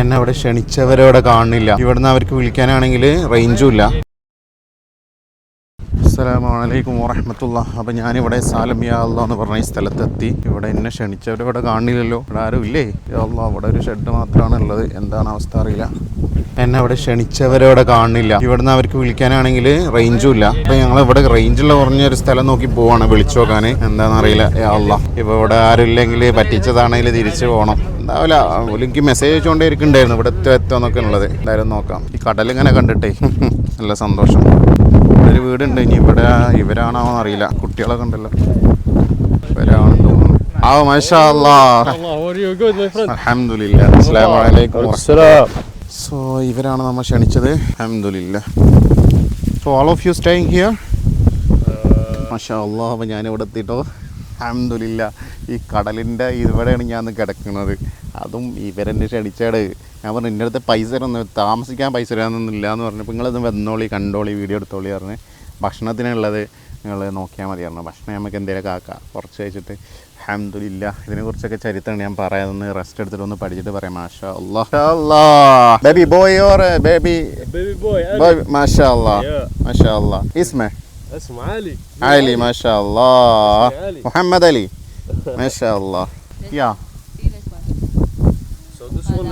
എന്നെ അവിടെ ക്ഷണിച്ചവരവിടെ കാണുന്നില്ല ഇവിടുന്ന് അവർക്ക് വിളിക്കാനാണെങ്കിൽ റേഞ്ചും ഇല്ല. അസ്സലാമലൈക്കും വറഹമത്തുള്ള അപ്പം ഞാനിവിടെ സാലമിയ എന്ന് പറഞ്ഞ ഈ സ്ഥലത്തെത്തി. ഇവിടെ എന്നെ ക്ഷണിച്ചവർ ഇവിടെ കാണില്ലല്ലോ. ഇവിടെ ആരും ഇല്ലേ? അള്ളാ അവിടെ ഒരു ഷെഡ് മാത്രമാണ് ഉള്ളത്. എന്താണ് അവസ്ഥ അറിയില്ല. എന്നെ അവിടെ ക്ഷണിച്ചവരെ ഇവിടെ കാണുന്നില്ല ഇവിടുന്ന് അവർക്ക് വിളിക്കാനാണെങ്കിൽ റേഞ്ചും ഇല്ല. അപ്പം ഞങ്ങൾ ഇവിടെ റേഞ്ചുള്ള ഒരു സ്ഥലം നോക്കി പോവാണ്. വിളിച്ചു നോക്കാൻ എന്താണെന്ന് അറിയില്ല. അള്ളാ ഇപ്പോൾ ഇവിടെ ആരും ഇല്ലെങ്കിൽ പറ്റിച്ചതാണെങ്കിൽ തിരിച്ചു പോകണം ഉണ്ടാവില്ല എനിക്ക് മെസ്സേജ് അയച്ചുകൊണ്ടേ ഇരിക്കണ്ടായിരുന്നു ഇവിടെ എത്തുക എത്തുമെന്നൊക്കെ ഉള്ളത്. എന്തായാലും നോക്കാം. ഈ കടലിങ്ങനെ കണ്ടിട്ടേ. നല്ല സന്തോഷം. ഇവിടെ ഒരു വീടുണ്ട്. ഇനി ഇവിടെ ഇവരാണോ അറിയില്ല. കുട്ടികളൊക്കെ ഉണ്ടല്ലോ. ഇവരാണെന്ന് തോന്നുന്നു. ആ മാഷാ അല്ലാ Allah, how are you? Good, my friend. അൽഹംദുലില്ലാ സോ ഇവരാണ് നമ്മൾ ക്ഷണിച്ചത്. അൽഹംദുലില്ലാ. So all of you staying here മാഷാ അല്ലാ അപ്പോൾ ഞാനിവിടെ എത്തിയിട്ടോ അൽഹംദുലില്ലാ. ഈ കടലിന്റെ ഇവിടെയാണ് ഞാൻ കിടക്കുന്നത്. അതും ഇവരെന്നെ ക്ഷണിച്ചാട് ഞാൻ പറഞ്ഞു എന്റെ അടുത്ത് പൈസ ഒന്നും താമസിക്കാൻ പൈസ തരാനൊന്നും ഇല്ല എന്ന് പറഞ്ഞപ്പോൾ നിങ്ങളത് വന്നോളി കണ്ടോളി വീഡിയോ എടുത്തോളി പറഞ്ഞ്. ഭക്ഷണത്തിനുള്ളത് നിങ്ങൾ നോക്കിയാൽ മതിയായിരുന്നു ഭക്ഷണം നമുക്ക് എന്തെങ്കിലുമൊക്കെ ആക്കാം കുറച്ച് കഴിച്ചിട്ട് അഹമ്മദില്ല ഇതിനെക്കുറിച്ചൊക്കെ ചരിത്രമാണ് ഞാൻ പറയാതൊന്ന് റെസ്റ്റ് എടുത്തിട്ട് ഒന്ന് പഠിച്ചിട്ട് പറയാം മാഷാ അല്ലാ baby boy or baby Baby boy, Ali. Boy മാഷാ അല്ലാ Yeah. മാഷാ അല്ലാ ഇസ്മെ اسمه علي. علي ما شاء الله اسمي علي. محمد علي ما شاء الله yeah So this one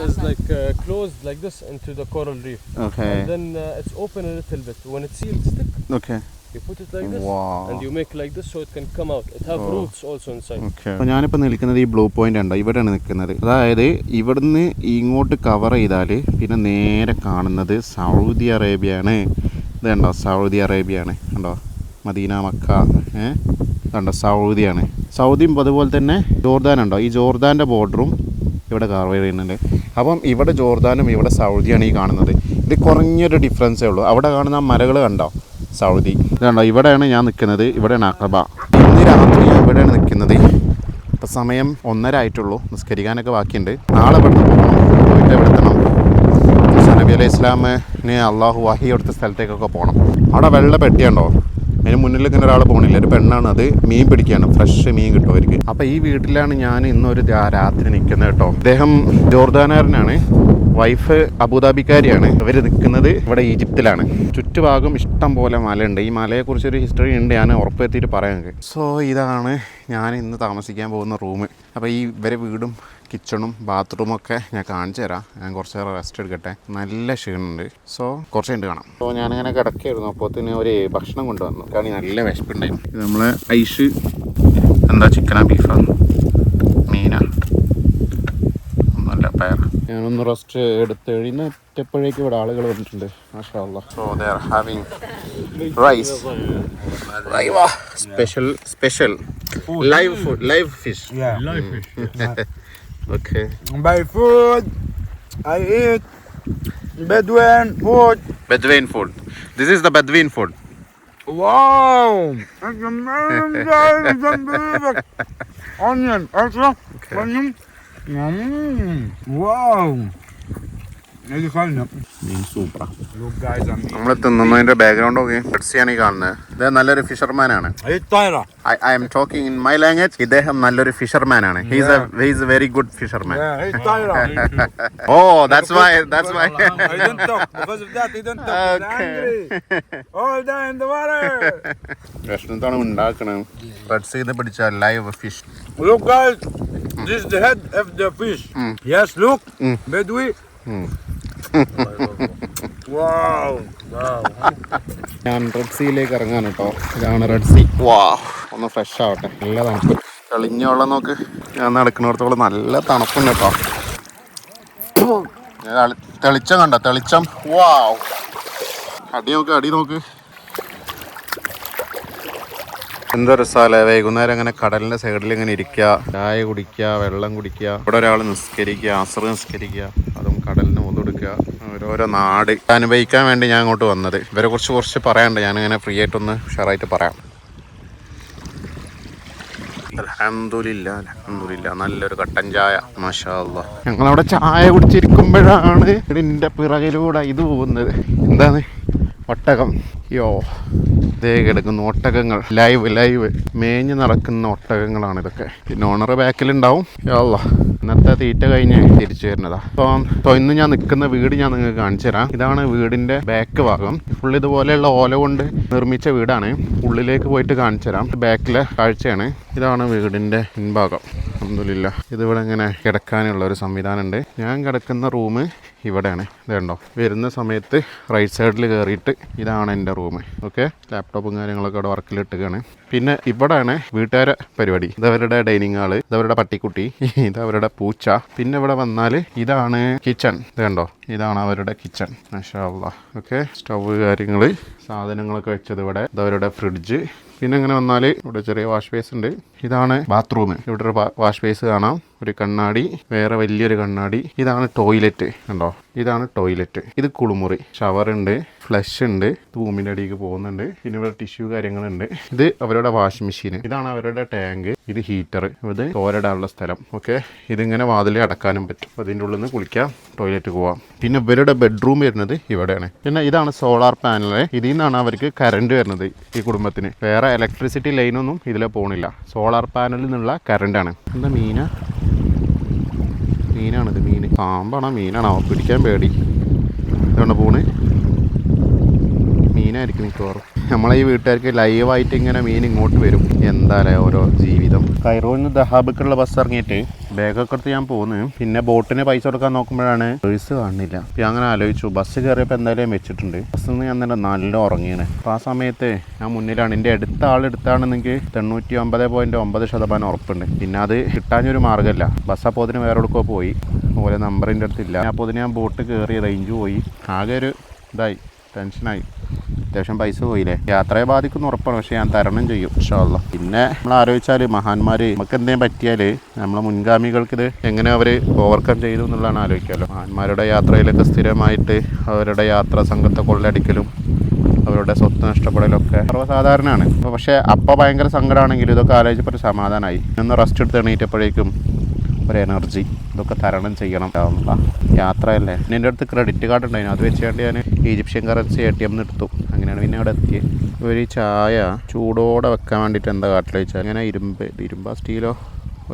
is like uh, closed like this into the coral reef. okay And then uh, it's open a little bit. When it's sealed stick, okay you put it like this. wow And you make like this so it can come out. It have Oh. roots also inside. Okay. അപ്പോൾ ഞാനിപ്പോൾ നിൽക്കുന്നത് ഈ blue point ഉണ്ട് ഇവിടെയാണ് നിൽക്കുന്നത് അതായത് ഇവിടുന്ന് ഇങ്ങോട്ട് കവർ ചെയ്താൽ പിന്നെ നേരെ കാണുന്നത് സൗദി അറേബ്യയാണ് ഇത് കണ്ടോ സൗദി അറേബ്യയാണ് കണ്ടോ മദീന മക്ക ഏ കണ്ടോ സൗദിയാണ് സൗദിയും അതുപോലെ തന്നെ ജോർദാൻ ഉണ്ടോ ഈ ജോർദാന്റെ ബോർഡറും ഇവിടെ കവർ ചെയ്യുന്നുണ്ട് അപ്പം ഇവിടെ ജോർദാനും ഇവിടെ സൗദിയാണ് ഈ കാണുന്നത്. ഇത് കുറഞ്ഞൊരു ഡിഫറൻസേ ഉള്ളൂ. അവിടെ കാണുന്ന മലകൾ കണ്ടോ? സൗദി. കണ്ടോ? ഇവിടെയാണ് ഞാൻ നിൽക്കുന്നത്. ഇവിടെയാണ് അക്കബ ഇന്ന് രാത്രി ഞാൻ ഇവിടെയാണ് നിൽക്കുന്നത്. ഇപ്പം സമയം ഒന്നര ആയിട്ടുള്ളൂ. നിസ്കരിക്കാനൊക്കെ ബാക്കിയുണ്ട്. നാളെ ഇവിടെ പോകണം പോയിട്ട് എവിടെ എത്തണം. നബി അലൈഹി ഇസ്ലാമിന് അള്ളാഹു വാഹി എടുത്ത സ്ഥലത്തേക്കൊക്കെ പോകണം അവിടെ വെള്ള പെട്ടിയുണ്ടോ? അതിന് മുന്നിൽ ഇങ്ങനെ ഒരാൾ പോകണില്ല ഒരു പെണ്ണാണ് അത്. മീൻ പിടിക്കുകയാണ് ഫ്രഷ് മീൻ കിട്ടും അവർക്ക്. അപ്പോൾ ഈ വീട്ടിലാണ് ഞാൻ ഇന്നൊരു രാത്രി നിൽക്കുന്നത് കേട്ടോ. അദ്ദേഹം ജോർദാനാരനാണ് വൈഫ് അബുദാബിക്കാരിയാണ്. ഇവർ നിൽക്കുന്നത് ഇവിടെ ഈജിപ്തിലാണ്. ചുറ്റുഭാഗം ഇഷ്ടം പോലെ മലയുണ്ട്. ഈ മലയെ ഒരു ഹിസ്റ്ററി ഉണ്ട്. ഞാൻ ഉറപ്പെത്തിയിട്ട് പറയാൻ സോ ഇതാണ് ഞാൻ ഇന്ന് താമസിക്കാൻ പോകുന്ന റൂം അപ്പോൾ ഈ ഇവരെ വീടും കിച്ചണും ബാത്റൂമും ഒക്കെ ഞാൻ കാണിച്ചു തരാം. ഞാൻ കുറച്ച് നേരം റെസ്റ്റ് എടുക്കട്ടെ. നല്ല ക്ഷീണമുണ്ട്. സോ കുറച്ച് കഴിഞ്ഞ് കാണാം. അപ്പോൾ ഞാനിങ്ങനെ കിടക്കായിരുന്നു. അപ്പോൾ തന്നെ ഒരു ഭക്ഷണം കൊണ്ടുവന്നു. കാരണം നല്ല വിശപ്പുണ്ടായിരുന്നു. ഇത് നമ്മളെ ഐഷ് എന്താ ചിക്കനാ ബീഫാ മീനാ ഞാനൊന്ന് റെസ്റ്റ് എടുത്ത് എഴുന്നേറ്റപ്പോഴേക്കും ഇവിടെ ആളുകൾ വന്നിട്ടുണ്ട്. So they are having rice special special live food live fish live Live Okay. Buy food. I eat Bedouin food. Bedouin food. This is the Bedouin food. Wow! It's amazing. It's unbelievable. Onion, also. Okay. Onion. Mm. Wow. നമ്മൾ തിന്നുന്നതിന്റെ background ഒക്കെ ആണ് ഈ കാണുന്നത് ഇദ്ദേഹം നല്ലൊരു fisherman ആണ്. I'm talking in my language ഇദ്ദേഹം നല്ലൊരു ഫിഷർമാൻ ആണ് he's he's a very good fisherman. Oh that's why that's why. ഭക്ഷണത്താണ് ഉണ്ടാക്കണത് റെഡ് ചെയ്ത് പിടിച്ച live fish Look guys, this is the head of the fish. Mm. Yes, look. Mm. Bedouin. Mm. ഞാൻ red സീയിലേക്ക് ഇറങ്ങാൻ കേട്ടോ ഇതാണ് റെഡ് സീ വാ ഒന്ന് ഫ്രഷ് ആവട്ടെ. നല്ല തണുപ്പ്. തെളിഞ്ഞോളം നോക്ക്. ഞാൻ നടക്കുന്നിടത്തോളം നല്ല തണുപ്പുണ്ട് കേട്ടോ തെളിച്ചം കണ്ട? തെളിച്ചം. വാ അടി നോക്ക് അടി നോക്ക്. എന്താ രസാലേ? വൈകുന്നേരം അങ്ങനെ കടലിന്റെ സൈഡിൽ ഇങ്ങനെ ഇരിക്കുക ചായ കുടിക്കുക വെള്ളം കുടിക്കുക ഇവിടെ ഒരാൾ നിസ്കരിക്കുക അസർ നിസ്കരിക്കുക അതും കടലിന് ഓരോരോ നാട് അനുഭവിക്കാൻ വേണ്ടി ഞാൻ അങ്ങോട്ട് വന്നത്. ഇവരെ കുറിച്ച് കുറച്ച് പറയാനുണ്ട്. ഞാനിങ്ങനെ ഫ്രീ ആയിട്ടൊന്ന് ഷെയറായിട്ട് പറയാം. നല്ലൊരു കട്ടൻ ചായ. മാഷാ ഞങ്ങൾ അവിടെ ചായ കുടിച്ചിരിക്കുമ്പോഴാണ് ഇതിന്റെ പിറകിലൂടെ ഇത് പോകുന്നത്. എന്താണ്? ഒട്ടകം. യോ ദേ കിടക്കുന്ന ഒട്ടകങ്ങൾ. ലൈവ് ലൈവ് മേഞ്ഞ് നടക്കുന്ന ഒട്ടകങ്ങളാണ് ഇതൊക്കെ. പിന്നെ ഓണർ ബാക്കിലുണ്ടാവും. യാ അല്ലാ. ഇന്നത്തെ തീറ്റ കഴിഞ്ഞ് തിരിച്ചു വരുന്നതാ. അപ്പം ഇപ്പൊ ഇന്ന് ഞാൻ നിൽക്കുന്ന വീട് ഞാൻ നിങ്ങൾക്ക് കാണിച്ചു തരാം. ഇതാണ് വീടിന്റെ ബാക്ക് ഭാഗം. ഫുൾ ഇതുപോലെയുള്ള ഓല കൊണ്ട് നിർമ്മിച്ച വീടാണ്. ഉള്ളിലേക്ക് പോയിട്ട് കാണിച്ചു തരാം. ബാക്കിലെ കാഴ്ചയാണ്. ഇതാണ് വീടിന്റെ പിൻഭാഗം. അതൊന്നുമില്ല ഇതിവിടെ ഇങ്ങനെ കിടക്കാനുള്ള ഒരു സംവിധാനം ഉണ്ട് ഞാൻ കിടക്കുന്ന റൂം ഇവിടെയാണ്. ഇതേണ്ടോ? വരുന്ന സമയത്ത് റൈറ്റ് സൈഡിൽ കയറിയിട്ട് ഇതാണ് എന്റെ റൂം ഓക്കെ ലാപ്ടോപ്പും കാര്യങ്ങളൊക്കെ അവിടെ വർക്കിലിട്ടുകയാണ് പിന്നെ ഇവിടെയാണ് വീട്ടുകാരെ പരിപാടി. ഇതവരുടെ ഡൈനിങ് ഹാൾ ഇതവരുടെ പട്ടിക്കുട്ടി ഇതവരുടെ പൂച്ച. പിന്നെ ഇവിടെ വന്നാൽ ഇതാണ് കിച്ചൺ ഇത് കണ്ടോ? ഇതാണ് അവരുടെ കിച്ചൺ ഓക്കെ. സ്റ്റവ് കാര്യങ്ങൾ സാധനങ്ങളൊക്കെ വെച്ചത് ഇവിടെ. ഇതവരുടെ ഫ്രിഡ്ജ് പിന്നെ ഇങ്ങനെ വന്നാൽ ഇവിടെ ചെറിയ വാഷ് ബേസ് ഉണ്ട്. ഇതാണ് ബാത്റൂം ഇവിടെ ഒരു വാഷ് ബേസ് കാണാം. ഒരു കണ്ണാടി വേറെ വലിയൊരു കണ്ണാടി. ഇതാണ് ടോയ്ലറ്റ് കണ്ടോ? ഇതാണ് ടോയ്ലറ്റ് ഇത് കുളിമുറി. ഷവർ ഉണ്ട് ഫ്ലഷ് ഉണ്ട് തൂമിന്റെ അടിയിലേക്ക് പോകുന്നുണ്ട്. പിന്നെ ഇവിടെ ടിഷ്യൂ കാര്യങ്ങളുണ്ട്. ഇത് അവരുടെ വാഷിംഗ് മെഷീൻ. ഇതാണ് അവരുടെ ടാങ്ക്. ഇത് ഹീറ്റർ. ഇത് തോരടാനുള്ള സ്ഥലം. ഓക്കെ? ഇതിങ്ങനെ വാതിൽ അടക്കാനും പറ്റും. അതിന്റെ ഉള്ളിൽ നിന്ന് കുളിക്കാം. ടോയ്ലറ്റ് പോവാം. പിന്നെ ഇവരുടെ ബെഡ്റൂം വരുന്നത് ഇവിടെയാണ്. പിന്നെ ഇതാണ് സോളാർ പാനൽ ഇതിൽ നിന്നാണ് അവർക്ക് കറണ്ട് വരുന്നത് ഈ കുടുംബത്തിന്. വേറെ ഇലക്ട്രിസിറ്റി ലൈനൊന്നും ഇതിൽ പോകണില്ല സോളാർ പാനലിൽ നിന്നുള്ള കറണ്ടാണ് എന്താ മീന? മീനാണിത് മീൻ. പാമ്പാണോ മീനാണോ? പിടിക്കാൻ പേടി. ഇതുകൊണ്ട് പോണ്. മീനായിരിക്കും മിക്കവാറും. നമ്മളെ ഈ വീട്ടുകാർക്ക് ലൈവായിട്ട് ഇങ്ങനെ മീൻ ഇങ്ങോട്ട് വരും. എന്തായാലേ ഓരോ ജീവിതം. കൈറോയിൽ നിന്ന് ദഹാബിക്കുള്ള ബസ് ഇറങ്ങിയിട്ട് ബാഗൊക്കെ എടുത്ത് ഞാൻ പോന്ന്. പിന്നെ ബോട്ടിന് പൈസ കൊടുക്കാൻ നോക്കുമ്പോഴാണ് പേഴ്സ് കാണുന്നില്ല ഞാൻ അങ്ങനെ ആലോചിച്ചു. ബസ് കയറിയപ്പോൾ എന്തായാലും വെച്ചിട്ടുണ്ട്. ബസ്സിൽ നിന്ന് ഞാൻ തന്നെ നല്ല ഉറങ്ങിയാണ്. അപ്പോൾ ആ സമയത്ത് ഞാൻ മുന്നിലാണ്. എന്റെ അടുത്ത ആൾ എടുത്താണെന്നെങ്കിൽ തൊണ്ണൂറ്റി ഒമ്പത് പോയിന്റ് ഒമ്പത് ശതമാനം ഉറപ്പുണ്ട്. പിന്നെ അത് കിട്ടാനൊരു മാർഗമല്ല ബസ് അപ്പോൾ അതിന് വേറെ എടുക്കുക പോയി. അതുപോലെ നമ്പറിന്റെ അടുത്തില്ല അപ്പോൾ അതിന് ഞാൻ ബോട്ട് കയറി റേഞ്ച് പോയി. ആകെ ഒരു ഇതായി. ടെൻഷനായി. അത്യാവശ്യം പൈസ പോയില്ലേ? യാത്രയെ ബാധിക്കുന്ന ഉറപ്പാണ് പക്ഷെ ഞാൻ തരണം ചെയ്യും ഇഷ്ടമല്ല പിന്നെ നമ്മൾ ആലോചിച്ചാൽ മഹാന്മാർ നമുക്ക് എന്തെങ്കിലും പറ്റിയാൽ നമ്മളെ മുൻഗാമികൾക്ക് ഇത് എങ്ങനെ അവർ ഓവർകം ചെയ്തു എന്നുള്ളതാണ് ആലോചിക്കാമല്ലോ മഹാന്മാരുടെ യാത്രയിലൊക്കെ സ്ഥിരമായിട്ട് അവരുടെ യാത്രാ സംഘത്തെ കൊള്ളടിക്കലും അവരുടെ സ്വത്ത് നഷ്ടപ്പെടലൊക്കെ സർവസാധാരണമാണ് പക്ഷേ അപ്പോൾ ഭയങ്കര സങ്കടമാണെങ്കിലും ഇതൊക്കെ ആലോചിച്ചപ്പോൾ ഒരു സമാധാനമായി ഒന്ന് റെസ്റ്റ് എടുത്ത് എണീറ്റപ്പോഴേക്കും ഒരു എനർജി ഇതൊക്കെ തരണം ചെയ്യണം. എന്നുള്ള യാത്രയല്ലേ? പിന്നെ എന്റെ അടുത്ത് ക്രെഡിറ്റ് കാർഡ് ഉണ്ടായിരുന്നു. അത് വെച്ചുകൊണ്ട് ഞാൻ Egyptian currency A T M എടുത്തു. അങ്ങനെയാണ് പിന്നെ അവിടെ എത്തിയത് ഒരു ചായ ചൂടോടെ വെക്കാൻ വേണ്ടിയിട്ട് എന്താ കാട്ടിൽ വെച്ചാൽ ഇങ്ങനെ ഇരുമ്പ് ഇരുമ്പ സ്റ്റീലോ?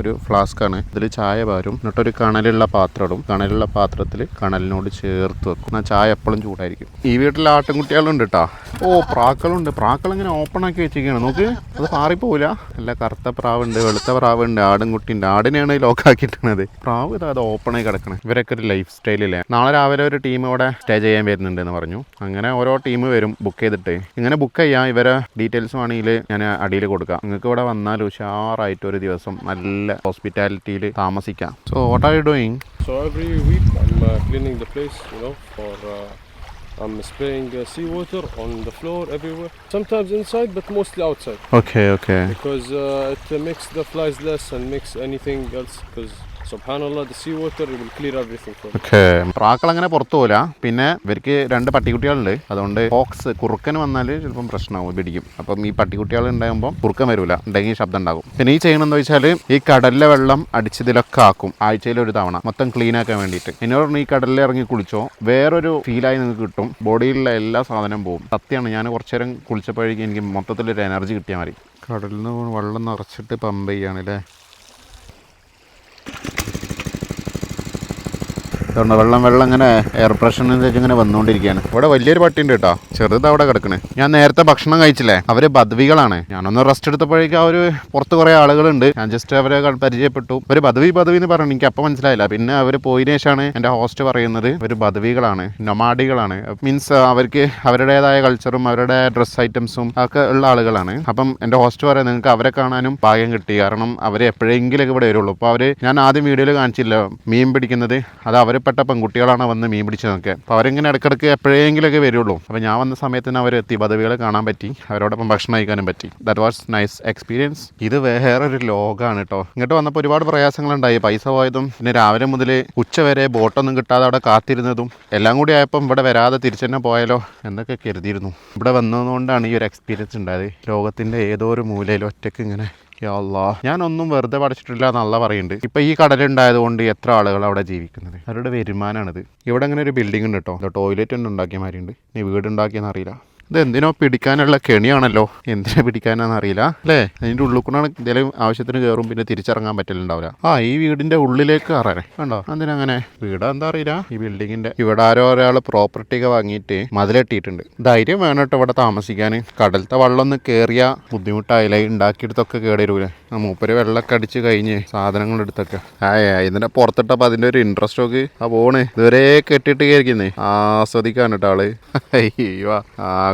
ഒരു ഫ്ലാസ്ക്കാണ്. ഇതിൽ ചായ പാരും എന്നിട്ടൊരു കണലുള്ള പാത്രം ഇടും. കണലുള്ള പാത്രത്തിൽ കണലിനോട് ചേർത്ത് വെക്കും. എന്നാൽ ചായ എപ്പോഴും ചൂടായിരിക്കും. ഈ വീട്ടിൽ ആട്ടിൻകുട്ടികളുണ്ട് കേട്ടോ ഓ പ്രാക്കളുണ്ട്. പ്രാക്കൾ ഇങ്ങനെ ഓപ്പൺ ആക്കി വെച്ചിരിക്കുകയാണ് നോക്ക് അത് പാറിപ്പോവില്ല അല്ല കറുത്ത പ്രാവുണ്ട് വെളുത്ത പ്രാവുണ്ട് ആടും കുട്ടിയുണ്ട് ആടിനെയാണ് ലോക്കാക്കിയിട്ടുള്ളത് പ്രാവ് ഇതാ അത് ആയി കിടക്കണേ. ഇവരൊക്കെ ഒരു ലൈഫ് സ്റ്റൈലില്ലേ. നാളെ രാവിലെ ഒരു ടീം ഇവിടെ സ്റ്റേ ചെയ്യാൻ വരുന്നുണ്ട് എന്ന് പറഞ്ഞു. അങ്ങനെ ഓരോ ടീം വരും ബുക്ക് ചെയ്തിട്ട്. ഇങ്ങനെ ബുക്ക് ചെയ്യാം. ഇവരെ ഡീറ്റെയിൽസ് വേണമെങ്കിൽ ഞാൻ അടിയിൽ കൊടുക്കാം. നിങ്ങൾക്ക് ഇവിടെ വന്നാൽ ഉഷാറായിട്ട് ഒരു ദിവസം നല്ല ഹോസ്പിറ്റാലിറ്റിയിൽ താമസിക്കാം so what are you doing So every week I'm uh, cleaning the place, you know, for uh, I'm spraying uh, seawater on the floor everywhere. Sometimes inside, but mostly outside okay okay because uh, it uh, makes the flies less and makes anything else. Because പ്രാക്കൾ അങ്ങനെ പുറത്തു പോല പിന്നെ ഇവർക്ക് രണ്ട് പട്ടിക്കുട്ടികളുണ്ട്. അതുകൊണ്ട് Fox കുറുക്കൻ വന്നാൽ ചിലപ്പം പ്രശ്നമാവും പിടിക്കും. അപ്പം ഈ പട്ടിക്കുട്ടികൾ ഉണ്ടാകുമ്പോൾ കുറുക്കൻ വരൂല. ഉണ്ടെങ്കിൽ ശബ്ദം ഉണ്ടാകും. പിന്നെ ഈ ചെയ്യണമെന്ന് വെച്ചാൽ ഈ കടലിലെ വെള്ളം അടിച്ചതിലൊക്കെ ആക്കും. ആഴ്ചയിൽ ഒരു തവണ. മൊത്തം ക്ലീൻ ആക്കാൻ വേണ്ടിയിട്ട്. എന്നോട് പറഞ്ഞു ഈ കടലിൽ ഇറങ്ങി കുളിച്ചോ വേറൊരു ഫീലായി നിങ്ങൾക്ക് കിട്ടും. ബോഡിയിലുള്ള എല്ലാ സാധനം പോകും സത്യമാണ്. ഞാൻ കുറച്ചു നേരം കുളിച്ചപ്പോഴേക്കും എനിക്ക് മൊത്തത്തിലൊരു എനർജി കിട്ടിയാൽ മതി. കടലിൽ നിന്ന് വെള്ളം നിറച്ചിട്ട് പമ്പ് ചെയ്യാണല്ലേ ഇതുകൊണ്ട് വെള്ളം വെള്ളം ഇങ്ങനെ എയർ പ്രഷറിനനുസരിച്ച് ഇങ്ങനെ വന്നുകൊണ്ടിരിക്കുകയാണ് ഇവിടെ വലിയൊരു പട്ടിയുണ്ട് കേട്ടോ. ചെറുത് അവിടെ കിടക്കണേ. ഞാൻ നേരത്തെ ഭക്ഷണം കഴിച്ചില്ലേ? അവർ പദവികളാണ്. ഞാനൊന്ന് റെസ്റ്റ് എടുത്തപ്പോഴേക്കും അവർ പുറത്ത് കുറേ ആളുകളുണ്ട്. ഞാൻ ജസ്റ്റ് അവരെ പരിചയപ്പെട്ടു. ഒരു പദവി പദവി എന്ന് പറഞ്ഞു എനിക്ക് അപ്പം മനസ്സിലായില്ല. പിന്നെ അവർ പോയതിനു ശേഷമാണ് എന്റെ ഹോസ്റ്റ് പറയുന്നത്. ഒരു പദവികളാണ്. നൊമാഡികളാണ് മീൻസ് അവർക്ക് അവരുടേതായ കൾച്ചറും അവരുടെ ഡ്രസ് ഐറ്റംസും ഒക്കെ ഉള്ള ആളുകളാണ്. അപ്പം എന്റെ ഹോസ്റ്റ് പറയാം നിങ്ങൾക്ക് അവരെ കാണാനും ഭാഗ്യം കിട്ടി. കാരണം അവർ എപ്പോഴെങ്കിലും ഇവിടെ വരുള്ളൂ. അപ്പോൾ അവർ ഞാൻ ആദ്യം വീഡിയോയിൽ കാണിച്ചില്ല. മീൻ പിടിക്കുന്നത്. അത് അവരെപ്പെട്ട പെൺകുട്ടികളാണ് വന്ന് മീൻ പിടിച്ചതൊക്കെ അപ്പോൾ അവരിങ്ങനെ ഇടയ്ക്കിടയ്ക്ക് എപ്പോഴെങ്കിലൊക്കെ വരുള്ളൂ. അപ്പോൾ ഞാൻ വന്ന സമയത്തിന് എത്തി. പദവികളെ കാണാൻ പറ്റി. അവരോടൊപ്പം ഭക്ഷണം കഴിക്കാനും പറ്റി. ദാറ്റ് വാസ് നൈസ് എക്സ്പീരിയൻസ് ഇത് വേറെ ഒരു ലോകമാണ് കേട്ടോ ഇങ്ങോട്ട് വന്നപ്പോൾ ഒരുപാട് പ്രയാസങ്ങളുണ്ടായി. പൈസ പോയതും പിന്നെ രാവിലെ മുതൽ ഉച്ച വരെ ബോട്ടൊന്നും കിട്ടാതെ അവിടെ കാത്തിരുന്നതും എല്ലാം കൂടി ആയപ്പം ഇവിടെ വരാതെ തിരിച്ചു തന്നെ പോയാലോ എന്നൊക്കെ കരുതിയിരുന്നു. ഇവിടെ വന്നതുകൊണ്ടാണ് ഈ ഒരു എക്സ്പീരിയൻസ് ഉണ്ടായത്. ലോകത്തിന്റെ ഏതോ ഒരു മൂലയിൽ ഒറ്റയ്ക്ക് ഇങ്ങനെ ഞാൻ ഒന്നും വെറുതെ പഠിച്ചിട്ടില്ല എന്നല്ല പറയുന്നുണ്ട് ഇപ്പൊ ഈ കടലുണ്ടായത് കൊണ്ട് എത്ര ആളുകൾ അവിടെ ജീവിക്കുന്നത്? അവരുടെ വരുമാനമാണിത് ഇവിടെ അങ്ങനെ ഒരു ബിൽഡിംഗ് ഉണ്ട് കേട്ടോ ടോയ്ലറ്റ് ഒന്നും ഉണ്ടാക്കിയ മാതിരി ഉണ്ട് ഇനി വീട് ഉണ്ടാക്കിയെന്ന് അറിയില്ല. ഇത് എന്തിനോ പിടിക്കാനുള്ള കെണിയാണല്ലോ? എന്തിനാ പിടിക്കാനാന്ന് അറിയില്ല അല്ലേ? അതിന്റെ ഉള്ളിൽ കൂടാണ് എന്തെങ്കിലും ആവശ്യത്തിന് കയറും പിന്നെ തിരിച്ചിറങ്ങാൻ പറ്റലുണ്ടാവില്ല. ആ ഈ വീടിന്റെ ഉള്ളിലേക്ക് കയറാനേ കണ്ടോ? അതിനങ്ങനെ വീട് എന്താ അറിയില്ല. ഈ ബിൽഡിങ്ങിന്റെ ഇവിടെ ആരോ ഒരാൾ പ്രോപ്പർട്ടി ഒക്കെ വാങ്ങിയിട്ട് മതിലെട്ടിയിട്ടുണ്ട്. ധൈര്യം വേണം കേട്ടോ ഇവിടെ താമസിക്കാൻ കടലത്തെ വെള്ളം ഒന്ന് കയറിയ ബുദ്ധിമുട്ടായില്ല? ഉണ്ടാക്കിയെടുത്തൊക്കെ കേടരൂലേ? ആ മൂപ്പര് വെള്ളമൊക്കെ അടിച്ച് കഴിഞ്ഞ് സാധനങ്ങൾ എടുത്തൊക്കെ ആയ ഇതിന്റെ പുറത്തിട്ടപ്പോൾ അതിന്റെ ഒരു ഇൻട്രസ്റ്റ് ഒക്കെ ആ പോണേ. ഇതുവരെ കെട്ടിട്ട് കയറിക്കുന്നേ ആസ്വദിക്കാൻ കേട്ടോ ആൾ. അയ്യോ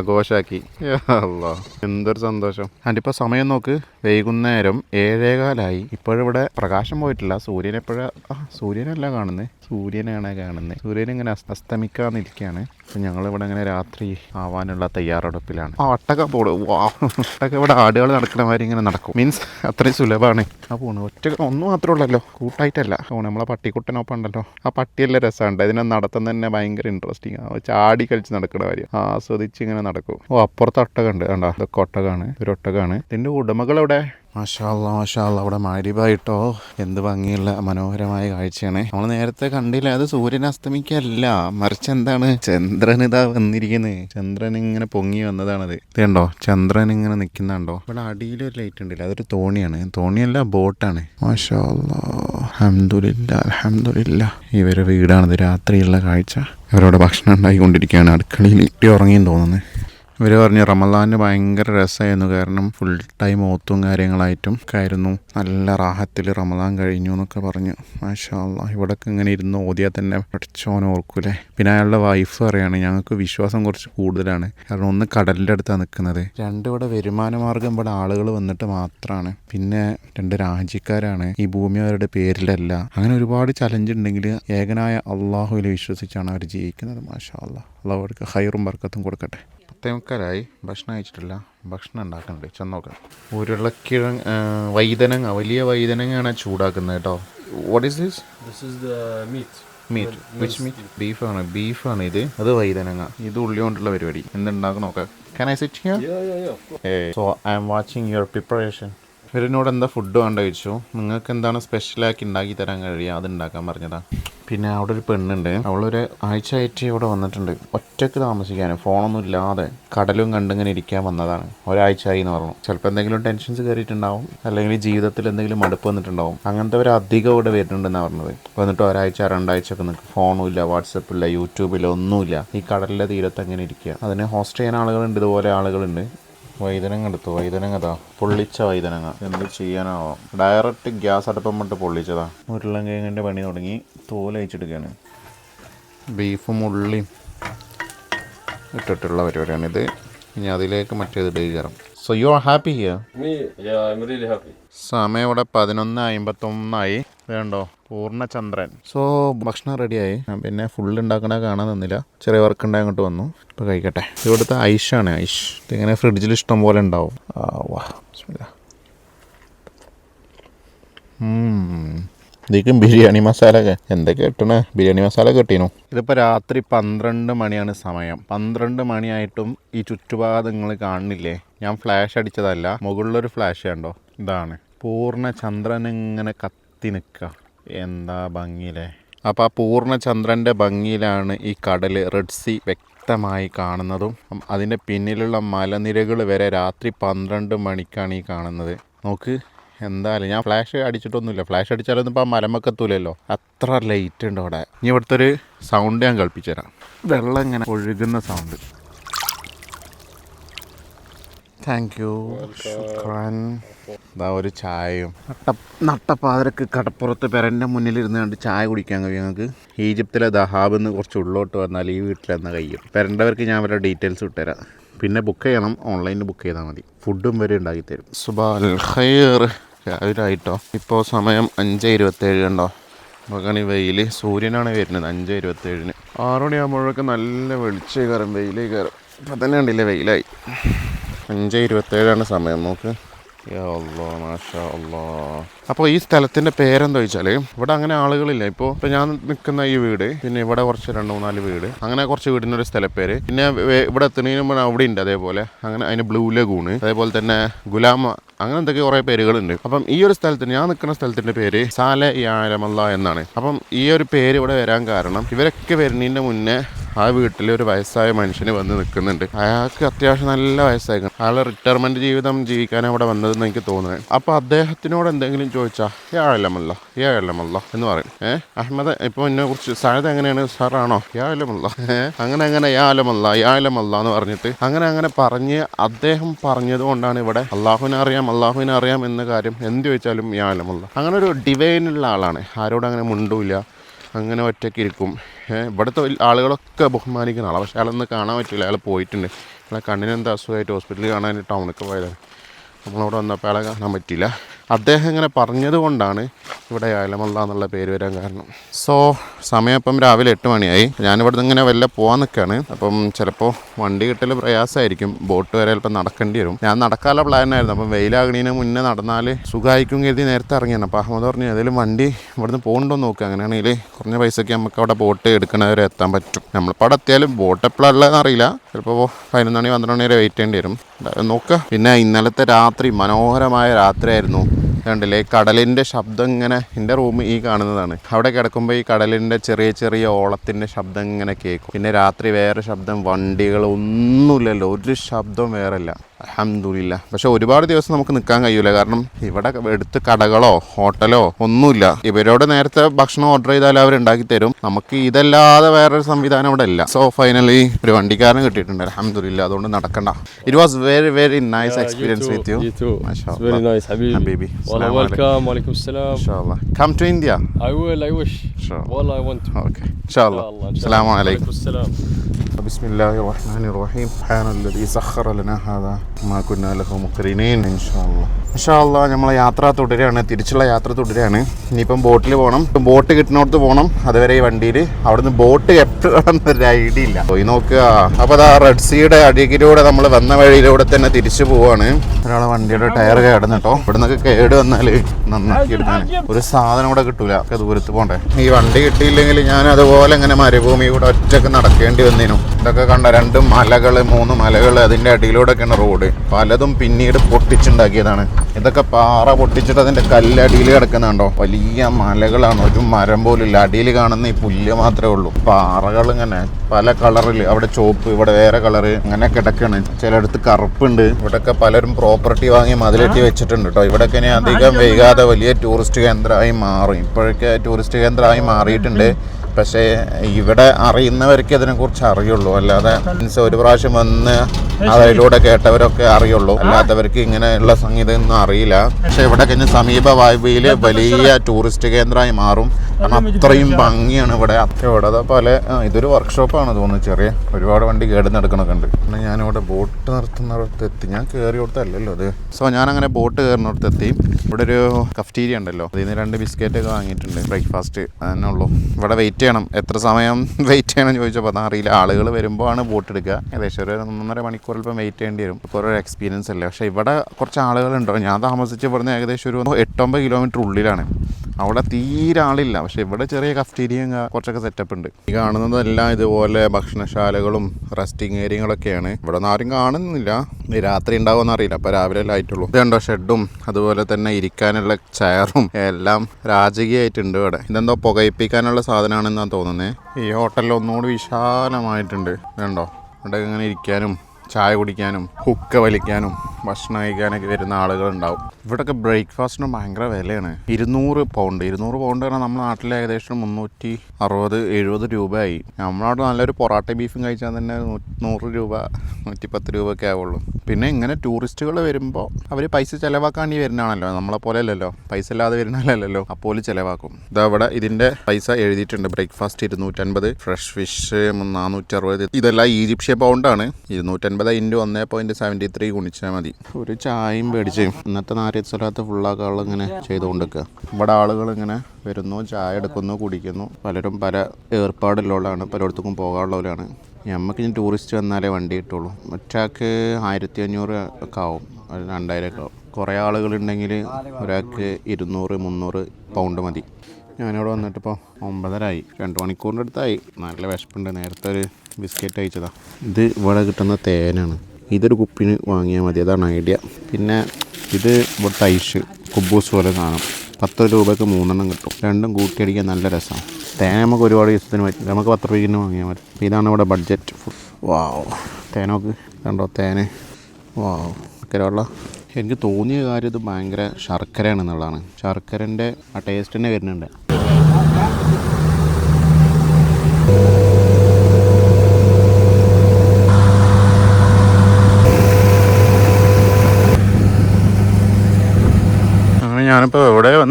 ആഘോഷാക്കി. അല്ലാ. എന്തൊരു സന്തോഷം. അതിപ്പോൾ സമയം നോക്ക്. വൈകുന്നേരം ഏഴേകാലായി. ഇപ്പോഴിവിടെ പ്രകാശം പോയിട്ടില്ല. സൂര്യൻ എപ്പോഴാ? സൂര്യനല്ല കാണുന്നത് സൂര്യനാണ് കാണുന്നത് സൂര്യൻ ഇങ്ങനെ അസ്ത- അസ്തമിക്കാന്നിരിക്കുകയാണ് ഞങ്ങൾ ഇവിടെ ഇങ്ങനെ രാത്രി ആവാനുള്ള തയ്യാറെടുപ്പിലാണ്. ആ ഒട്ടൊക്കെ പോട്. വാ. ഇവിടെ ആടുകൾ നടക്കുന്ന മാതിരി ഇങ്ങനെ നടക്കും. മീൻസ് അത്രയും സുലഭമാണ് ആ പോണ്. ഒറ്റ ഒന്നും മാത്രമേ ഉള്ളല്ലോ. കൂട്ടായിട്ടല്ല. ഓ നമ്മളെ പട്ടിക്കുട്ടനൊപ്പം ഉണ്ടല്ലോ. ആ പട്ടിയല്ല രസമുണ്ട്. ഇതിനെ നടത്തുന്ന തന്നെ ഭയങ്കര ഇൻട്രസ്റ്റിംഗ് ആ ചാടി കളിച്ച് നടക്കുന്ന കാര്യം ആസ്വദിച്ച് ഇങ്ങനെ നടക്കും. ഓ അപ്പുറത്ത് ഒട്ടകമുണ്ട് കണ്ടോ? ഇതൊക്കെ ഒട്ടകമാണ് ഒരു ഒട്ടകമാണ് ഇതിന്റെ ഉടമകൾ എവിടെ മാഷാല്ല മാഷാല്ല അവിടെ മാരിബായിട്ടോ എന്ത് ഭംഗിയുള്ള മനോഹരമായ കാഴ്ചയാണ്. നമ്മൾ നേരത്തെ കണ്ടില്ല അത് സൂര്യൻ അസ്തമിക്കല്ല. മറിച്ച് എന്താണ്? ചന്ദ്രൻ ഇതാ വന്നിരിക്കുന്നത് ചന്ദ്രൻ ഇങ്ങനെ പൊങ്ങി വന്നതാണത്. ഇത് കണ്ടോ? ചന്ദ്രൻ ഇങ്ങനെ നിൽക്കുന്നുണ്ടോ ഇവിടെ അടിയിൽ ഒരു ലൈറ്റ് ഉണ്ടല്ലോ. അതൊരു തോണിയാണ്. തോണിയല്ല ബോട്ടാണ്. മാഷാല്ല അഹമ്മദില്ല അലഹമില്ല ഇവരെ വീടാണത്. രാത്രിയുള്ള കാഴ്ച. ഇവരോട് ഭക്ഷണം ഉണ്ടാക്കിക്കൊണ്ടിരിക്കുകയാണ്. അടുക്കളയിൽ ഇട്ടി ഉറങ്ങിയെന്ന് തോന്നുന്നത് ഇവർ പറഞ്ഞു റമദാന് ഭയങ്കര രസമായിരുന്നു കാരണം ഫുൾ ടൈം ഓത്തും കാര്യങ്ങളായിട്ടും ഒക്കെ ആയിരുന്നു. നല്ല റാഹത്തിൽ റമദാൻ കഴിഞ്ഞു എന്നൊക്കെ പറഞ്ഞു. മാഷാല്ല ഇവിടൊക്കെ ഇങ്ങനെ ഇരുന്ന് ഓതിയാൽ തന്നെ പഠിച്ചോനെ ഓർക്കൂലേ. പിന്നെ അയാളുടെ വൈഫ് പറയാണ് ഞങ്ങൾക്ക് വിശ്വാസം കുറച്ച് കൂടുതലാണ്. കാരണം ഒന്ന് കടലിന്റെ അടുത്താണ് നിൽക്കുന്നത്. രണ്ട് ഇവിടെ വരുമാന മാർഗം ഇവിടെ ആളുകൾ വന്നിട്ട് മാത്രമാണ് പിന്നെ രണ്ട് രാജ്യക്കാരാണ്. ഈ ഭൂമി അവരുടെ പേരിലല്ല. അങ്ങനെ ഒരുപാട് ചലഞ്ച് ഉണ്ടെങ്കിൽ ഏകനായ അള്ളാഹുവിൽ വിശ്വസിച്ചാണ് അവർ ജീവിക്കുന്നത്. മാഷാ അള്ളാഹ് അള്ളാഹു അവർക്ക് ഹൈറും ബർക്കത്തും കൊടുക്കട്ടെ. പത്തേ മുക്കാലായി ഭക്ഷണം കഴിച്ചിട്ടില്ല. ഭക്ഷണം ഉണ്ടാക്കുന്നുണ്ട്. ചെന്നോക്കാം ഉരുളക്കിഴങ്ങ് ആ, വൈതനങ്ങ വലിയ വൈതനങ്ങയാണ് ചൂടാക്കുന്നത് കേട്ടോ. What is this this is the meat meat which meat ബീഫാണ് ബീഫാണ് ഇത്. അത് വൈതനങ്ങ. ഇത് ഉള്ളി കൊണ്ടുള്ള പരിപാടി. എന്തുണ്ടാക്കും നോക്കാം. Yeah, yeah. Of course. Hey, so I'm watching your preparation. ഇവരിനോട് എന്താ ഫുഡ് വേണ്ട ചോദിച്ചു. നിങ്ങൾക്ക് എന്താണ് സ്പെഷ്യലാക്കി ഉണ്ടാക്കി തരാൻ കഴിയുക? അത് ഉണ്ടാക്കാൻ പറഞ്ഞതാ. പിന്നെ അവിടെ ഒരു പെണ്ണുണ്ട്. അവളൊരു ആഴ്ചയായിട്ട് ഇവിടെ വന്നിട്ടുണ്ട്. ഒറ്റയ്ക്ക് താമസിക്കാനും ഫോണൊന്നും ഇല്ലാതെ കടലും കണ്ടിങ്ങനെ ഇരിക്കാൻ വന്നതാണ്. ഒരാഴ്ചയായി എന്ന് പറഞ്ഞു. ചിലപ്പോൾ എന്തെങ്കിലും ടെൻഷൻസ് കയറിയിട്ടുണ്ടാവും അല്ലെങ്കിൽ ജീവിതത്തിൽ എന്തെങ്കിലും മടുപ്പ് വന്നിട്ടുണ്ടാവും. അങ്ങനത്തെ ഒരു അധികം ഇവിടെ വരുന്നുണ്ടെന്നാണ് പറഞ്ഞത്. വന്നിട്ട് ഒരാഴ്ച രണ്ടാഴ്ച ഒക്കെ നിൽക്കും. ഫോണും ഇല്ല വാട്സപ്പില്ല യൂട്യൂബില്ല ഒന്നുമില്ല. ഈ കടലിലെ തീരത്ത് അങ്ങനെ ഇരിക്കുക. അതിന് ഹോസ്റ്റ് ചെയ്യാൻ ആളുകളുണ്ട്. ഇതുപോലെ ആളുകളുണ്ട്. വൈതനങ്ങ എടുത്തു വൈതനങ്ങ താ പൊള്ളിച്ച വൈതനങ്ങ. എന്ത് ചെയ്യാനാവോ. ഡയറക്റ്റ് ഗ്യാസ് അടുപ്പം വിട്ട് പൊള്ളിച്ചതാ. ഉരുളങ്കിഴങ്ങിന്റെ പണി തുടങ്ങി തോൽ അയച്ചെടുക്കുകയാണ് ബീഫും ഉള്ളിയും ഇട്ടിട്ടുള്ള പരിപാടിയാണിത്. ഇനി അതിലേക്ക് മറ്റേത് കയറും. So you are happy here. സമയം ഇവിടെ പതിനൊന്ന് അമ്പത്തൊന്നായി. വേണ്ടോ? പൂർണചന്ദ്രൻ. സോ ഭക്ഷണം റെഡിയായി പിന്നെ ഫുൾ ഉണ്ടാക്കണ കാണാൻ നിന്നില്ല. ചെറിയ വർക്ക് ഉണ്ടായി അങ്ങോട്ട് വന്നു. ഇപ്പോൾ കഴിക്കട്ടെ. ഇവിടുത്തെ ഐഷാണ് ഐഷ് ഇതിങ്ങനെ ഫ്രിഡ്ജിൽ ഇഷ്ടം പോലെ ഉണ്ടാവും. വാ. ഇതിക്കും ബിരിയാണി മസാല എന്തൊക്കെ കിട്ടണേ? ബിരിയാണി മസാല കിട്ടീനു. ഇതിപ്പോൾ രാത്രി പന്ത്രണ്ട് മണിയാണ് സമയം. പന്ത്രണ്ട് മണിയായിട്ടും ഈ ചുറ്റുപാട് നിങ്ങൾ കാണുന്നില്ലേ ഞാൻ ഫ്ലാഷ് അടിച്ചതല്ല. മുകളിലൊരു ഫ്ലാഷ് കണ്ടോ? ഇതാണ്. പൂർണ ചന്ദ്രൻ ഇങ്ങനെ കത്തി നിൽക്കുക എന്താ ഭംഗിയിലെ? അപ്പോൾ ആ പൂർണ ചന്ദ്രന്റെ ഭംഗിയിലാണ് ഈ കടൽ റെഡ് സി വ്യക്തമായി കാണുന്നതും. അതിന്റെ പിന്നിലുള്ള മലനിരകൾ വരെ രാത്രി പന്ത്രണ്ട് മണിക്കാണ് ഈ കാണുന്നത്. നോക്ക് എന്തായാലും ഞാൻ ഫ്ലാഷ് അടിച്ചിട്ടൊന്നുമില്ല. ഫ്ലാഷ് അടിച്ചാലൊന്നും ഇപ്പോൾ ആ അത്ര ലൈറ്റ് ഉണ്ട് അവിടെ. ഇനി ഇവിടുത്തെ ഒരു സൗണ്ട് ഞാൻ കളിപ്പിച്ചു തരാം വെള്ളം ഇങ്ങനെ ഒഴുകുന്ന സൗണ്ട് താങ്ക് യു ശുക്രാൻ ഇതാ ഒരു ചായയും. നട്ട നട്ടപ്പാതിരക്ക് കടപ്പുറത്ത് പെരന്റെ മുന്നിലിരുന്ന് കണ്ട് ചായ കുടിക്കാൻ കഴിയും ഞങ്ങൾക്ക്. ഈജിപ്തിലെ ദഹാബ് എന്ന് കുറച്ച് ഉള്ളോട്ട് വന്നാൽ ഈ വീട്ടിലെന്ന കഴിയും? പെരണ്ടവർക്ക് ഞാൻ വരെ ഡീറ്റെയിൽസ് ഇട്ടുതരാം. പിന്നെ ബുക്ക് ചെയ്യണം. ഓൺലൈനിൽ ബുക്ക് ചെയ്താൽ മതി. ഫുഡും വരെ ഉണ്ടാക്കി തരും സുബാൽ ഖൈർ. രാവിലെ ആയിട്ടോ ഇപ്പോൾ സമയം അഞ്ച് ഇരുപത്തേഴ് കണ്ടോ? നോക്കുകയാണെങ്കിൽ വെയിൽ സൂര്യനാണ് വരുന്നത് അഞ്ച് ഇരുപത്തേഴിന്. ആറ് മണിയാകുമ്പോഴൊക്കെ നല്ല വെളിച്ചേ കയറും. വെയിലേ കയറും. ഇപ്പം തന്നെ കണ്ടില്ലേ വെയിലായി. അഞ്ച് ഇരുപത്തേഴാണ് സമയം നോക്ക്. അപ്പോൾ ഈ സ്ഥലത്തിന്റെ പേരെന്താ വെച്ചാൽ ഇവിടെ അങ്ങനെ ആളുകളില്ല. ഇപ്പോൾ ഇപ്പൊ ഞാൻ നിൽക്കുന്ന ഈ വീട് പിന്നെ ഇവിടെ കുറച്ച് രണ്ട് മൂന്നാൽ വീട് അങ്ങനെ കുറച്ച് വീടിന്റെ ഒരു സ്ഥലപ്പേര്. പിന്നെ ഇവിടെ എത്തുന്നതിന് അവിടെ ഉണ്ട് അതേപോലെ. അങ്ങനെ അതിന് ബ്ലൂ ലഗൂണ് അതേപോലെ തന്നെ ഗുലാമ അങ്ങനെ എന്തൊക്കെ കുറേ പേരുകളുണ്ട്. അപ്പം ഈ ഒരു സ്ഥലത്തിന് ഞാൻ നിൽക്കുന്ന സ്ഥലത്തിന്റെ പേര് സാല യാരമല്ല എന്നാണ്. അപ്പം ഈ ഒരു പേര് ഇവിടെ വരാൻ കാരണം ഇവരൊക്കെ വരുന്നതിന്റെ മുന്നേ ആ വീട്ടിൽ ഒരു വയസ്സായ മനുഷ്യന് വന്ന് നിൽക്കുന്നുണ്ട് അയാൾക്ക് അത്യാവശ്യം നല്ല വയസ്സായിരിക്കും അയാൾ റിട്ടയർമെന്റ് ജീവിതം ജീവിക്കാൻ അവിടെ വന്നതെന്ന് എനിക്ക് തോന്നുന്നത് അപ്പോൾ അദ്ദേഹത്തിനോട് എന്തെങ്കിലും ചോദിച്ചാൽ യാഴലമല്ല യാഴലമല്ല എന്ന് പറയും. ഏഹ് അഹമ്മദ് ഇപ്പോൾ എന്നെ കുറിച്ച് സാധ്യത എങ്ങനെയാണ്? സാറാണോ? യാഴലമല്ല അങ്ങനെ അങ്ങനെ യാഴലമല്ല യാഴലമല്ല എന്ന് പറഞ്ഞിട്ട് അങ്ങനെ അങ്ങനെ പറഞ്ഞ് അദ്ദേഹം പറഞ്ഞത് കൊണ്ടാണ് ഇവിടെ അള്ളാഹുവിനെ അറിയാം അള്ളാഹുവിനെ അറിയാം എന്ന കാര്യം എന്ത് ചോദിച്ചാലും യാഴലമല്ല അങ്ങനെ ഒരു ഡിവൈനുള്ള ആളാണ്. ആരോടും അങ്ങനെ മുണ്ടൂല അങ്ങനെ ഒറ്റയ്ക്ക് ഇരിക്കും. ഇവിടുത്തെ ആളുകളൊക്കെ ബഹുമാനിക്കുന്ന ആളാണ് പക്ഷേ അയാളൊന്നും കാണാൻ പറ്റില്ല. അയാൾ പോയിട്ടുണ്ട്. അയാളെ കണ്ണിനെന്താ അസുഖമായിട്ട് ഹോസ്പിറ്റലിൽ കാണാൻ ടൗണിലേക്ക് പോയതാണ്. നമ്മളവിടെ വന്നപ്പോൾ അയാളെ കാണാൻ പറ്റിയില്ല. അദ്ദേഹം ഇങ്ങനെ പറഞ്ഞത് കൊണ്ടാണ് ഇവിടെ അയലമല്ല എന്നുള്ള പേര് വരാൻ കാരണം. സോ സമയം ഇപ്പം രാവിലെ എട്ട് മണിയായി. ഞാനിവിടെ നിന്ന് ഇങ്ങനെ വല്ല പോകാൻ നിൽക്കുകയാണ് അപ്പം ചിലപ്പോൾ വണ്ടി കിട്ടൽ പ്രയാസമായിരിക്കും ബോട്ട് വരെ ചിലപ്പോൾ നടക്കേണ്ടി വരും. ഞാൻ നടക്കാനുള്ള പ്ലാനായിരുന്നു അപ്പം വെയിലാകണീന് മുന്നേ നടന്നാൽ സുഖമായിരിക്കും കരുതി നേരത്തെ ഇറങ്ങിയാണ്. അപ്പോൾ അഹമ്മദ് പറഞ്ഞു ഏതെങ്കിലും വണ്ടി ഇവിടുന്ന് പോകണ്ടോ നോക്കുക അങ്ങനെയാണെങ്കിൽ കുറഞ്ഞ പൈസയ്ക്ക് നമുക്ക് അവിടെ ബോട്ട് എടുക്കണവരെ എത്താൻ പറ്റും. നമ്മളിപ്പോൾ അവിടെ എത്തിയാലും ബോട്ട് എപ്പോഴാണ് ഉള്ളതെന്ന് അറിയില്ല. ചിലപ്പോൾ പതിനൊന്ന് മണി പന്ത്രണ്ട് മണി വരെ വെയിറ്റ് ചെയ്യേണ്ടി വരും. നോക്കുക പിന്നെ ഇന്നലത്തെ രാത്രി മനോഹരമായ രാത്രിയായിരുന്നു. കണ്ടില്ലേ? കടലിന്റെ ശബ്ദം ഇങ്ങനെ എന്റെ റൂം ഈ കാണുന്നതാണ്. അവിടെ കിടക്കുമ്പോൾ ഈ കടലിന്റെ ചെറിയ ചെറിയ ഓളത്തിന്റെ ശബ്ദം ഇങ്ങനെ കേൾക്കും. പിന്നെ രാത്രി വേറെ ശബ്ദം വണ്ടികൾ ഒന്നുമില്ലല്ലോ. ഒരു ശബ്ദം വേറെ ഇല്ല അഹമ്മദില്ല പക്ഷെ ഒരുപാട് ദിവസം നമുക്ക് നിൽക്കാൻ കഴിയൂല. കാരണം ഇവിടെ എടുത്ത് കടകളോ ഹോട്ടലോ ഒന്നുമില്ല. ഇവരോട് നേരത്തെ ഭക്ഷണം ഓർഡർ ചെയ്താൽ അവർ ഉണ്ടാക്കി തരും. നമുക്ക് ഇതല്ലാതെ വേറൊരു സംവിധാനം ഇവിടെ ഇല്ല. സോ ഫൈനലി ഒരു വണ്ടിക്കാരൻ കിട്ടിയിട്ടുണ്ട്. അഹമ്മദില്ല അതുകൊണ്ട് നടക്കണ്ട. It was very very nice experience with you You. والله ويلكم وعليكم السلام. إن شاء الله. كم تو انديا اي ويل اي wish. إن شاء الله. والله اي ونت أوكي إن شاء الله. السلام عليكم. السلام. بسم الله الرحمن الرحيم. سبحان الذي سخر لنا هذا ما كنا له مقرنين. إن شاء الله. ഇൻഷാല്ല നമ്മളെ യാത്ര തുടരുകയാണ് തിരിച്ചുള്ള യാത്ര തുടരുകയാണ് ഇനിയിപ്പം ബോട്ടിൽ പോകണം ബോട്ട് കിട്ടുന്നിടത്ത് പോകണം അതുവരെ ഈ വണ്ടിയിൽ അവിടുന്ന് ബോട്ട് എപ്പോഴാണെന്നൊരു ഐഡിയ ഇല്ല. പോയി നോക്കുക. അപ്പോൾ അതാ റെഡ് സീയുടെ അടിയിലൂടെ നമ്മൾ വന്ന വഴിയിലൂടെ തന്നെ തിരിച്ചു പോവാണ്. ഒരാളെ വണ്ടിയുടെ ടയർ കേടുന്നു കേട്ടോ. ഇവിടുന്നൊക്കെ കേട് വന്നാൽ നന്നാക്കി എടുക്കാൻ ഒരു സാധനം കൂടെ കിട്ടൂല. ഒക്കെ ദൂരത്ത് പോകണ്ടേ ഈ വണ്ടി കിട്ടിയില്ലെങ്കിൽ ഞാൻ അതുപോലെ ഇങ്ങനെ മരുഭൂമി കൂടെ ഒറ്റയ്ക്ക് നടക്കേണ്ടി വന്നിനും. ഇതൊക്കെ കണ്ട രണ്ട് മലകൾ മൂന്ന് മലകൾ അതിന്റെ അടിയിലൂടെയൊക്കെയാണ് റോഡ്. പലതും പിന്നീട് പൊട്ടിച്ചുണ്ടാക്കിയതാണ്. ഇതൊക്കെ പാറ പൊട്ടിച്ചിട്ട് അതിന്റെ കല്ലടിയിൽ കിടക്കുന്നുണ്ടോ? വലിയ മലകളാണ്. ഒരു മരം പോലും ഇല്ല അടിയിൽ കാണുന്ന ഈ പുല്ല് മാത്രമേ ഉള്ളൂ. പാറകൾ ഇങ്ങനെ പല കളറിൽ അവിടെ ചോപ്പ് ഇവിടെ വേറെ കളറ്. അങ്ങനെ കിടക്കാണ്. ചിലയിടത്ത് കറുപ്പുണ്ട്. ഇവിടെയൊക്കെ പലരും പ്രോപ്പർട്ടി വാങ്ങി മതിലെട്ടി വെച്ചിട്ടുണ്ട് കേട്ടോ ഇവിടെയൊക്കെ ഇനി അധികം വൈകാതെ വലിയ ടൂറിസ്റ്റ് കേന്ദ്രമായി മാറും. ഇപ്പോഴൊക്കെ ടൂറിസ്റ്റ് കേന്ദ്രമായി മാറിയിട്ടുണ്ട്. പക്ഷേ ഇവിടെ അറിയുന്നവർക്ക് ഇതിനെക്കുറിച്ച് അറിയുള്ളൂ. അല്ലാതെ മീൻസ് ഒരു പ്രാവശ്യം വന്ന് അതിലൂടെ കേട്ടവരൊക്കെ അറിയുള്ളൂ. അല്ലാത്തവർക്ക് ഇങ്ങനെയുള്ള സംഗീതം ഒന്നും അറിയില്ല. പക്ഷെ ഇവിടെ കഴിഞ്ഞ സമീപ വായ്പയിൽ വലിയ ടൂറിസ്റ്റ് കേന്ദ്രമായി മാറും. കാരണം അത്രയും ഭംഗിയാണ് ഇവിടെ. ഇവിടെ ദാ പല ആ, ഇതൊരു വർക്ക്ഷോപ്പാണ് തോന്നുന്നു ചെറിയ. ഒരുപാട് വണ്ടി കേടുന്നെടുക്കണൊക്കെ ഉണ്ട്. പിന്നെ ഞാനിവിടെ ബോട്ട് നിർത്തുന്നിടത്ത് എത്തി. ഞാൻ കയറിയോടത്തല്ലല്ലോ അത്. സോ ഞാനങ്ങനെ ബോട്ട് കയറുന്നിടത്ത് എത്തി ഇവിടെ ഒരു കഫ്റ്റീരിയ ഉണ്ടല്ലോ. അതിൽ നിന്ന് രണ്ട് ബിസ്ക്കറ്റ് ഒക്കെ വാങ്ങിയിട്ടുണ്ട്. ബ്രേക്ക്ഫാസ്റ്റ്. അതന്നെ ഉള്ളൂ. ഇവിടെ വെയിറ്റ് ചെയ്യണം എത്ര സമയം വെയിറ്റ് ചെയ്യണം ചോദിച്ചപ്പോൾ അതാ അറിയില്ല. ആളുകൾ വരുമ്പോൾ ആണ് ബോട്ട് എടുക്കുക. ഏകദേശം ഒരു ഒന്നര മണിക്കൂർ ഇപ്പം വെയിറ്റ് ചെയ്യേണ്ടി വരും. ഇപ്പോൾ ഒരു എക്സ്പീരിയൻസ് അല്ലേ. പക്ഷേ ഇവിടെ കുറച്ച് ആളുകളുണ്ടോ? ഞാൻ താമസിച്ച് ഇവിടുന്ന് ഏകദേശം ഒരു എട്ടൊമ്പത് കിലോമീറ്റർ ഉള്ളിലാണ്. അവിടെ തീരെ ആളില്ല. പക്ഷെ ഇവിടെ ചെറിയ കഫ്റ്റീരിയും കുറച്ചൊക്കെ സെറ്റപ്പ് ഉണ്ട്. ഈ കാണുന്നതെല്ലാം ഇതുപോലെ ഭക്ഷണശാലകളും റെസ്റ്റിംഗ് ഏരിയകളൊക്കെയാണ് ഇവിടെ ഒന്നും ആരും കാണുന്നില്ല. രാത്രി ഉണ്ടാവുമെന്ന് അറിയില്ല. അപ്പോൾ രാവിലെ ലൈറ്റുള്ളൂ ഇത് കണ്ടോ ഷെഡും അതുപോലെ തന്നെ ഇരിക്കാനുള്ള ചെയറും എല്ലാം രാജകീയമായിട്ടുണ്ട് ഇവിടെ. ഇതെന്തോ പുകയിപ്പിക്കാനുള്ള സാധനമാണെന്നാണ് തോന്നുന്നത് ഈ ഹോട്ടലിൽ ഒന്നുകൂടി വിശാലമായിട്ടുണ്ട്. ഇതുണ്ടോ ഇവിടെ ഇങ്ങനെ ഇരിക്കാനും ചായ കുടിക്കാനും ഹുക്ക വലിക്കാനും ഭക്ഷണം കഴിക്കാനൊക്കെ വരുന്ന ആളുകളുണ്ടാവും. ഇവിടെയൊക്കെ ബ്രേക്ക്ഫാസ്റ്റിന് ഭയങ്കര വിലയാണ്. ഇരുന്നൂറ് പൗണ്ട് ഇരുന്നൂറ് പൗണ്ട് കാരണം നമ്മുടെ നാട്ടിൽ ഏകദേശം മുന്നൂറ്റി അറുപത് എഴുപത് രൂപയായി. നമ്മളവിടെ നല്ലൊരു പൊറാട്ട ബീഫും കഴിച്ചാൽ തന്നെ നൂറ് രൂപ നൂറ്റിപ്പത്ത് രൂപ ഒക്കെ ആവുള്ളൂ. പിന്നെ ഇങ്ങനെ ടൂറിസ്റ്റുകൾ വരുമ്പോൾ അവർ പൈസ ചിലവാക്കാണ്ടി വരുന്നതാണല്ലോ നമ്മളെ പോലെ അല്ലല്ലോ പൈസ ഇല്ലാതെ വരുന്നതല്ലല്ലോ അപ്പോൾ ചിലവാക്കും. ഇതാ ഇവിടെ ഇതിന്റെ പൈസ എഴുതിയിട്ടുണ്ട്. ബ്രേക്ക്ഫാസ്റ്റ് ഇരുന്നൂറ്റൻപത് ഫ്രഷ് ഫിഷ് നാനൂറ്റി അറുപത് ഇതെല്ലാം ഈജിപ്ഷ്യ പൗണ്ടാണ് ഇരുന്നൂറ്റൻപത് ഇന്റു ഒന്ന് പോയിന്റ് സെവന്റി ത്രീ ഗുണിച്ചാൽ മതി. ഒരു ചായയും പേടിച്ച് ഇന്നത്തെ നാരിയ സ്വലാത്ത് ഫുള്ളാക്കാൾ ഇങ്ങനെ ചെയ്തുകൊണ്ടിരിക്കുക ഇവിടെ ആളുകൾ ഇങ്ങനെ വരുന്നു ചായ എടുക്കുന്നു കുടിക്കുന്നു. പലരും പല ഏർപ്പാടുള്ളവരാണ് പലയിടത്തേക്കും പോകാനുള്ളവരാണ്. നമുക്ക് ഇനി ടൂറിസ്റ്റ് വന്നാലേ വണ്ടി കിട്ടുള്ളൂ. ഒറ്റാൾക്ക് ആയിരത്തി അഞ്ഞൂറ് ഒക്കെ ആവും രണ്ടായിരം ഒക്കെ ആവും. കുറേ ആളുകളുണ്ടെങ്കിൽ ഒരാൾക്ക് ഇരുന്നൂറ് മുന്നൂറ് പൗണ്ട് മതി. ഞാനിവിടെ വന്നിട്ടിപ്പോൾ ഒമ്പതരായി രണ്ട് മണിക്കൂറിന്റെ അടുത്തായി. നല്ല വിശപ്പുണ്ട്. നേരത്തെ ഒരു ബിസ്ക്കറ്റ് അയച്ചതാ ഇത് ഇവിടെ കിട്ടുന്ന തേനാണ്. ഇതൊരു കുപ്പിന് വാങ്ങിയാൽ മതി. അതാണ് ഐഡിയ. പിന്നെ ഇത് ഇവിടുത്തെ ഐഷ് കുബൂസ് പോലെ കാണും. പത്ത് രൂപയ്ക്ക് മൂന്നെണ്ണം കിട്ടും. രണ്ടും കൂട്ടിയടിക്കാൻ നല്ല രസമാണ് തേന നമുക്ക് ഒരുപാട് ദിവസത്തിന് പറ്റും. നമുക്ക് പത്ത് രൂപയ്ക്ക് വാങ്ങിയാൽ മതി. അപ്പോൾ ഇതാണ് ഇവിടെ ബഡ്ജറ്റ് വാവ് തേനോക്ക് കണ്ടോ തേന് വാവ് ശർക്കര എനിക്ക് തോന്നിയ കാര്യം ഇത് ഭയങ്കര ശർക്കരയാണെന്നുള്ളതാണ്. ശർക്കരന്റെ ആ ടേസ്റ്റ് തന്നെ വരുന്നുണ്ട് അങ്ങനെ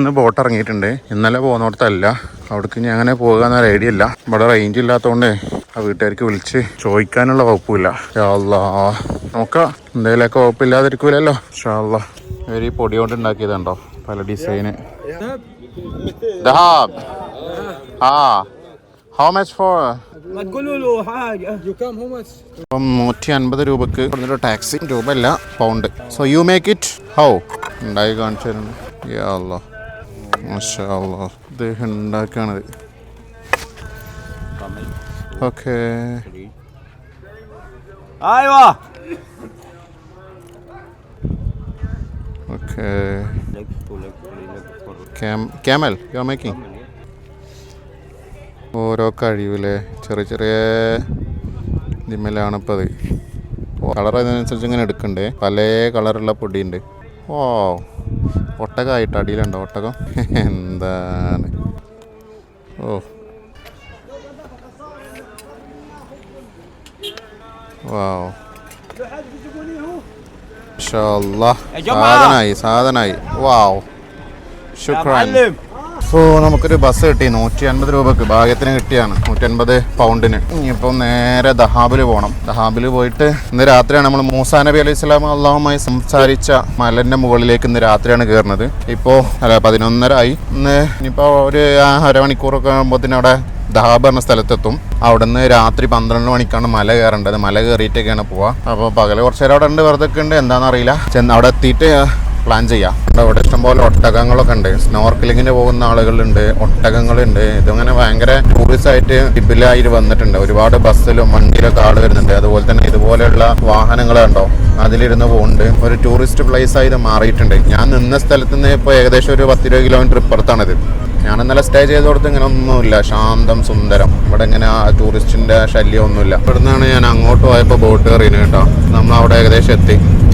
നിന്ന് ബോട്ട് ഇറങ്ങിയിട്ടുണ്ട്. ഇന്നലെ പോകുന്നിടത്തല്ല അവിടേക്ക് ഇനി അങ്ങനെ പോകുക എന്നൊരു ഐഡിയ ഇല്ല. ഇവിടെ റേഞ്ച് ഇല്ലാത്തതുകൊണ്ട് ആ വീട്ടുകാർക്ക് വിളിച്ച് ചോദിക്കാനുള്ള വകുപ്പില്ല. നോക്കാം. എന്തേലൊക്കെ വകുപ്പില്ലാതിരിക്കൂലല്ലോ. ഷാല്ല. ഇവർ ഈ പൊടി കൊണ്ട് ഉണ്ടാക്കിയതുണ്ടോ പല ഡിസൈന് ആ. ഹൗ മച്ച് ഫോർ നൂറ്റി അൻപത് രൂപക്ക് ടാക്സി രൂപ അല്ല pound so you make it how ഉണ്ടായി കാണിച്ചു തരുന്നു. യാ അല്ലോ മഷാല്ലോ അദ്ദേഹം ഉണ്ടാക്കാണത്. Okay. Okay. Camel you are making ഓരോ കഴിവിലെ ചെറിയ ചെറിയ ഇതിമ്മലാണ് ഇപ്പോൾ അത് കളർ അതിനനുസരിച്ച് ഇങ്ങനെ എടുക്കണ്ടേ? പല കളറുള്ള പൊടിയുണ്ട്. ഓ ഒട്ടകമായിട്ട് അടിയിലുണ്ടോ ഒട്ടകം? എന്താണ്? ഓ. വാവ്. സാധനായി സാധനായി. വാവ്. ശുക്രാൻ. സോ നമുക്കൊരു ബസ് കിട്ടി. നൂറ്റി അൻപത് രൂപക്ക് ഭാഗ്യത്തിന് കിട്ടിയാണ്. നൂറ്റി അൻപത് പൗണ്ടിന് ഇനിയിപ്പോൾ നേരെ ദഹാബിൽ പോകണം ദഹാബിൽ പോയിട്ട് ഇന്ന് രാത്രിയാണ് നമ്മൾ മൂസാ നബി അലൈഹി സ്വലാം അള്ളാഹുമായി സംസാരിച്ച മലന്റെ മുകളിലേക്ക് ഇന്ന് രാത്രിയാണ് കയറുന്നത് ഇപ്പോൾ അല്ല പതിനൊന്നര ആയി ഇന്ന് ഇനിയിപ്പോൾ ഒരു അരമണിക്കൂറൊക്കെ ആകുമ്പോഴത്തേനും അവിടെ ദഹാബ് എന്ന സ്ഥലത്തെത്തും. അവിടുന്ന് രാത്രി പന്ത്രണ്ട് മണിക്കാണ് മല കയറേണ്ടത്. മല കയറിയിട്ടൊക്കെയാണ് പോവുക അപ്പോൾ പകൽ കുറച്ച് നേരം അവിടെ ഉണ്ട്. വെറുതെ ഒക്കെ ഉണ്ട്. എന്താണെന്ന് അറിയില്ല. ചെന്ന് അവിടെ എത്തിയിട്ട് പ്ലാൻ ചെയ്യാം. ഇവിടെ ഇഷ്ടംപോലെ ഒട്ടകങ്ങളൊക്കെ ഉണ്ട്. സ്നോർക്കലിങ്ങിന് പോകുന്ന ആളുകളുണ്ട് ഒട്ടകങ്ങളുണ്ട്. ഇതങ്ങനെ ഭയങ്കര ആയിട്ട് ടിബിലായിട്ട് വന്നിട്ടുണ്ട്. ഒരുപാട് ബസ്സിലും വണ്ടിയിലൊക്കെ ആൾ വരുന്നുണ്ട്. അതുപോലെ തന്നെ ഇതുപോലെയുള്ള വാഹനങ്ങൾ കണ്ടോ? അതിലിരുന്ന് പോകുന്നുണ്ട് ഒരു ടൂറിസ്റ്റ് പ്ലേസ് ആയി ഇത് മാറിയിട്ടുണ്ട്. ഞാൻ നിന്ന സ്ഥലത്ത് നിന്ന് ഇപ്പോൾ ഏകദേശം ഒരു പത്തിരുപത് കിലോമീറ്റർ ഇപ്പുറത്താണിത്. ഞാൻ ഇന്നലെ സ്റ്റേ ചെയ്തോടത്ത് ഇങ്ങനെ ഒന്നുമില്ല. ശാന്തം സുന്ദരം. ഇവിടെ ഇങ്ങനെ ടൂറിസ്റ്റിന്റെ ശല്യം ഒന്നുമില്ല. ഇവിടുന്നാണ് ഞാൻ അങ്ങോട്ട് പോയപ്പോൾ ബോട്ട് കയറിയത് കേട്ടോ. നമ്മൾ അവിടെ ഏകദേശം എത്തി.